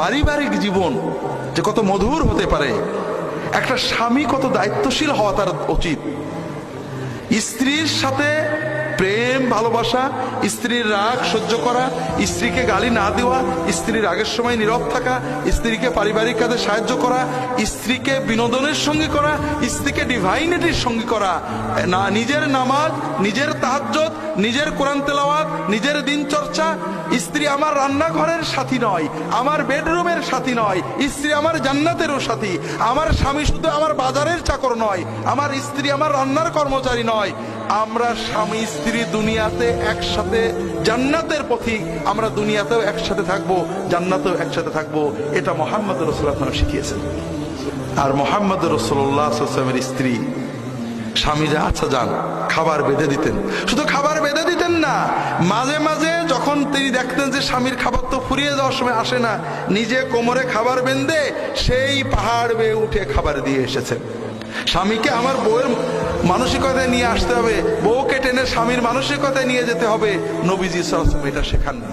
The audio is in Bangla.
পারিবারিক জীবন যে কত মধুর হতে পারে, একটা স্বামী কত দায়িত্বশীল হওয়া তার উচিত। স্ত্রীর সাথে প্রেম, ভালোবাসা, স্ত্রীর রাগ সহ্য করা, স্ত্রীকে গালি না দেওয়া, স্ত্রীর রাগের সময় নীরব থাকা, স্ত্রীকে পারিবারিক কাজে সাহায্য করা, স্ত্রীকে বিনোদনের সঙ্গে করা, স্ত্রীকে ডিভাইনিটির সঙ্গে করা। না, নিজের নামাজ, নিজের তাহাজ্জত নিজের কোরআন তেলাওয়াত, নিজের দিন চর্চা স্ত্রী আমার রান্নাঘরের সাথী নয়, আমার বেডরুমের সাথী নয়, স্ত্রী আমার জান্নাতেরও সাথী। আমার স্বামী শুধু আমার বাজারের চাকর নয়, আমার স্ত্রী আমার রান্নার কর্মচারী নয়। আমরা স্বামী, স্ত্রী দুনিয়াতে একসাথে, জান্নাতের পথিক, আমরা দুনিয়াতেও একসাথে থাকব, জান্নাতেও একসাথে থাকব। এটা মোহাম্মদ রসুল্লাহ শিখিয়েছেন। আর মোহাম্মদ রসুল্লাহামের স্ত্রী স্বামীরা আচ্ছা যান, খাবার বেঁধে দিতেন। শুধু খাবার বেঁধে দিতেন না, মাঝে মাঝে যখন তিনি দেখতেন যে স্বামীর খাবার তো ফুরিয়ে যাওয়ার সময় আসে না। নিজে কোমরে খাবার বেঁধে সেই পাহাড় বেয়ে উঠে খাবার দিয়ে এসেছেন স্বামীকে আমার বউয়ের মানসিকতায় নিয়ে আসতে হবে। বউকে টেনে স্বামীর মানসিকতায় নিয়ে যেতে হবে। নবীজি সাহসম এটা শেখাননি।